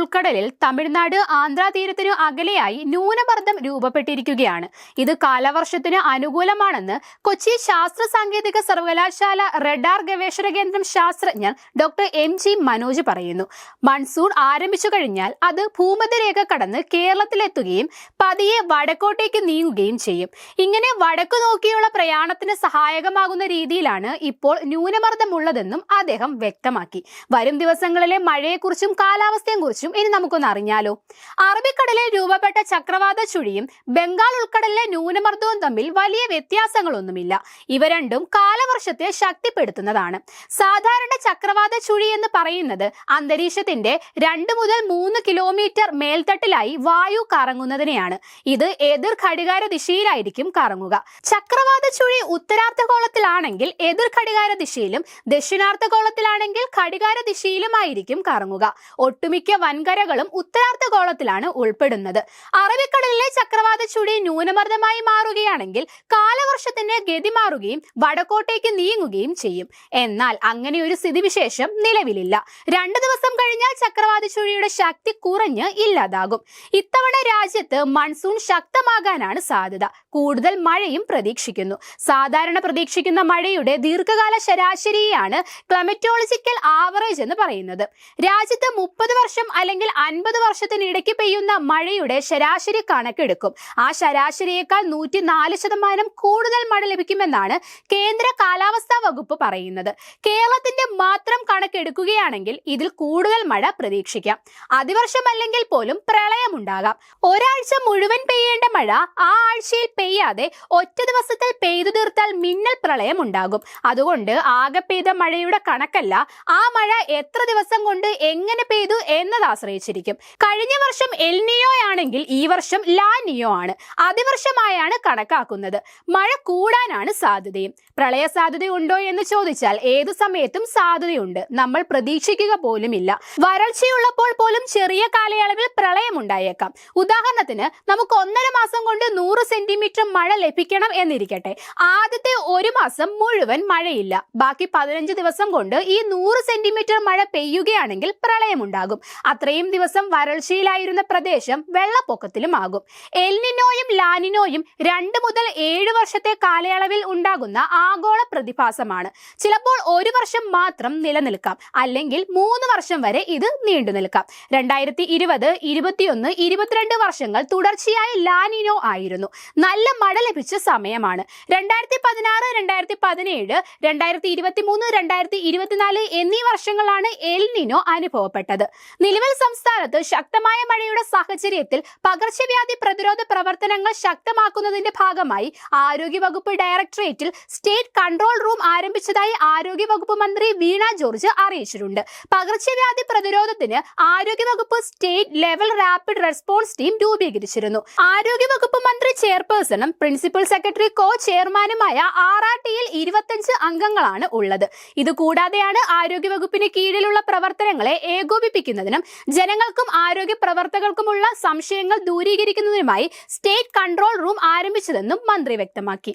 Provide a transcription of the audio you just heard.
ഉൾക്കടലിൽ തമിഴ്നാട് ആന്ധ്ര തീരത്തിനു അകലെയായി ന്യൂനമർദ്ദം രൂപപ്പെട്ടിരിക്കുകയാണ്. ഇത് കാലവർഷത്തിന് അനുകൂലമാണെന്ന് കൊച്ചി ശാസ്ത്ര സാങ്കേതിക സർവകലാശാല റഡാർ ഗവേഷണ കേന്ദ്രം ശാസ്ത്രജ്ഞർ ഡോക്ടർ എം ജി മനോജ് പറയുന്നു. മൺസൂൺ ആരംഭിച്ചു കഴിഞ്ഞാൽ അത് ഭൂമധ്യരേഖ കടന്ന് കേരളത്തിലെത്തുകയും പതിയെ വടക്കോട്ടേക്ക് നീങ്ങുകയും ചെയ്യും. ഇങ്ങനെ വടക്കു നോക്കിയുള്ള പ്രയാണത്തിന് സഹായകമാകുന്ന രീതിയിലാണ് ഇപ്പോൾ ന്യൂനമർദ്ദമുള്ളതെന്നും അദ്ദേഹം വ്യക്തമാക്കി. വരും ദിവസങ്ങളിലെ മഴയെക്കുറിച്ചും കാലാവസ്ഥയെക്കുറിച്ചും ഇനി നമുക്കൊന്ന് അറിഞ്ഞാലോ? അറബിക്കടലിൽ രൂപപ്പെട്ട ചക്രവാത ചുഴിയും ബംഗാൾ ഉൾക്കടലിലെ ന്യൂനമർദ്ദവും തമ്മിൽ വലിയ വ്യത്യാസങ്ങളൊന്നുമില്ല. ഇവ രണ്ടും കാലവർഷത്തെ ശക്തിപ്പെടുത്തുന്നതാണ്. സാധാരണ ചക്രവാത ചുഴി എന്ന് പറയുന്നത് അന്തരീക്ഷത്തിന്റെ രണ്ട് മുതൽ മൂന്ന് കിലോമീറ്റർ മേൽത്തട്ടിലായി വായു കറങ്ങുന്നതിനെയാണ്. ഇത് എതിർ ഘടികാര ദിശയിലായിരിക്കും കറങ്ങുക. ചക്രവാത ചുഴി ഉത്തരാർദ്ധഗോളത്തിലാണെങ്കിൽ എതിർ ഘടികാര ദിശയിലും ദക്ഷിണാർദ്ധഗോളത്തിലാണെങ്കിൽ ഘടികാര ദിശയിലുമായിരിക്കും കറങ്ങുക. ഒട്ടുമിക്ക വൻകരകളും ഉത്തരാർദ്ധഗോളത്തിലാണ് ഉൾപ്പെടുന്നത്. അറബിക്കടലിലെ ചക്രവാത ചുഴി ന്യൂനമർദ്ദമായി മാറുകയാണെങ്കിൽ കാലവർഷത്തിന് ഗതി മാറുകയും വടക്കോട്ടേക്ക് നീങ്ങുകയും ചെയ്യും. എന്നാൽ അങ്ങനെ ഒരു സ്ഥിതിവിശേഷം നിലവിലില്ല. രണ്ടു ദിവസം കഴിഞ്ഞാൽ ചക്രവാത ചുഴിയുടെ ശക്തി കുറഞ്ഞ് ഇല്ലാതാകും. ഇത്തവണ രാജ്യത്ത് മൺസൂൺ ശക്തമാകാനാണ് സാധ്യത. കൂടുതൽ മഴയും പ്രതീക്ഷിക്കുന്നു. സാധാരണ പ്രതീക്ഷിക്കുന്ന മഴയുടെ ദീർഘകാല ശരാശരിയാണ് ക്ലമറ്റോളജിക്കൽ ആവറേജ് എന്ന് പറയുന്നത്. രാജ്യത്ത് മുപ്പത് വർഷം അല്ലെങ്കിൽ അൻപത് വർഷത്തിനിടയ്ക്ക് പെയ്യുന്ന മഴയുടെ ശരാശരി കണക്കെടുക്കും. ആ ശരാശരിയേക്കാൾ നൂറ്റി നാല് ശതമാനം കൂടുതൽ മഴ ലഭിക്കുമെന്നാണ് കേന്ദ്ര കാലാവസ്ഥാ വകുപ്പ് പറയുന്നത്. കേരളത്തിന്റെ മാത്രം കണക്കെടുക്കുകയാണെങ്കിൽ ഇതിൽ കൂടുതൽ മഴ പ്രതീക്ഷിക്കാം. അതിവർഷം അല്ലെങ്കിൽ പോലും പ്രളയമുണ്ടാകാം. ഒരാഴ്ച മുഴുവൻ പെയ്യേണ്ട മഴ ആ ആഴ്ചയിൽ പെയ്യാതെ ഒറ്റ ദിവസത്തിൽ പെയ്തു തീർത്താൽ മിന്നൽ പ്രളയം ഉണ്ടാകും. അതുകൊണ്ട് ആകെ പെയ്ത മഴയുടെ കണക്കല്ല ആ മഴ എത്ര ദിവസം കൊണ്ട് എങ്ങനെ പെയ്തു എന്നത് ആശ്രയിച്ചിരിക്കും. കഴിഞ്ഞ വർഷം എൽനിയോ ആണെങ്കിൽ ഈ വർഷം ലാനിയോ ആണ്. അതിവർഷമായാണ് കണക്കാക്കുന്നത്. മഴ കൂടാനാണ് സാധ്യതയും. പ്രളയ സാധ്യതയുണ്ടോ എന്ന് ചോദിച്ചാൽ ഏതു സമയത്തും സാധ്യതയുണ്ട്. നമ്മൾ പ്രതീക്ഷിക്കുക പോലുമില്ല. വരൾച്ചയുള്ളപ്പോൾ പോലും ചെറിയ കാലയളവിൽ പ്രളയം ഉണ്ടായേക്കാം. ഉദാഹരണത്തിന് നമുക്ക് ഒന്നര മാസം കൊണ്ട് നൂറ് സെന്റിമീറ്റർ മഴ ലഭിക്കണം എന്നിരിക്കട്ടെ. ആദ്യത്തെ ഒരു മാസം മുഴുവൻ മഴയില്ല. ബാക്കി പതിനഞ്ച് ദിവസം കൊണ്ട് ഈ നൂറ് സെന്റിമീറ്റർ മഴ പെയ്യുകയാണെങ്കിൽ പ്രളയമുണ്ടാകും. അത്രയും ദിവസം വരൾച്ചയിലായിരുന്ന പ്രദേശം വെള്ളപ്പൊക്കത്തിലും ആകും. എൽനിനോയും ലാനിനോയും രണ്ട് മുതൽ ഏഴ് വർഷത്തെ കാലയളവിൽ ഉണ്ടാകുന്ന ആഗോള പ്രതിഭാസമാണ്. ചിലപ്പോൾ ഒരു വർഷം മാത്രം നിലനിൽക്കാം. അല്ലെങ്കിൽ മൂന്ന് വർഷം വരെ ഇത് നീണ്ടു നിൽക്കാം. രണ്ടായിരത്തി ഇരുപത് ഇരുപത്തിയൊന്ന് ഇരുപത്തിരണ്ട് വർഷങ്ങൾ തുടർച്ചയായി ലാനിനോ ആയിരുന്നു. നല്ല മഴ ലഭിച്ച സമയമാണ്. രണ്ടായിരത്തി പതിനാറ് രണ്ടായിരത്തി പതിനേഴ് രണ്ടായിരത്തി ഇരുപത്തി മൂന്ന് രണ്ടായിരത്തി ഇരുപത്തിനാല് എന്നീ വർഷങ്ങളാണ് എൽനിനോ അനുഭവപ്പെട്ടത്. നിലവിൽ സംസ്ഥാനത്ത് ശക്തമായ മഴയുടെ സാഹചര്യത്തിൽ പകർച്ചവ്യാധി പ്രതിരോധ പ്രവർത്തനങ്ങൾ ശക്തമാക്കുന്നതിന്റെ ഭാഗമായി ആരോഗ്യ വകുപ്പ് ഡയറക്ടറേറ്റിൽ സ്റ്റേറ്റ് കൺട്രോൾ റൂം ആരംഭിച്ചതായി ആരോഗ്യവകുപ്പ് മന്ത്രി വീണ ജോർജ് അറിയിച്ചിട്ടുണ്ട്. പകർച്ചവ്യാധി പ്രതിരോധത്തിന് ആരോഗ്യ വകുപ്പ് state level rapid response team രൂപീകരിച്ചിരുന്നു. ആരോഗ്യ വകുപ്പ് മന്ത്രി ചെയർപേഴ്സണും പ്രിൻസിപ്പൽ സെക്രട്ടറി കോ ചെയർമാനുമായ ആർ ആർ ടിയിൽ ഇരുപത്തഞ്ച് അംഗങ്ങളാണ് ഉള്ളത്. ഇത് കൂടാതെയാണ് ആരോഗ്യവകുപ്പിന് കീഴിലുള്ള പ്രവർത്തനങ്ങളെ ഏകോപിപ്പിക്കുന്നതിനും ജനങ്ങൾക്കും ആരോഗ്യ പ്രവർത്തകർക്കുമുള്ള സംശയങ്ങൾ ദൂരീകരിക്കുന്നതിനുമായി സ്റ്റേറ്റ് കൺട്രോൾ റൂം ആരംഭിച്ചതെന്നും മന്ത്രി വ്യക്തമാക്കി.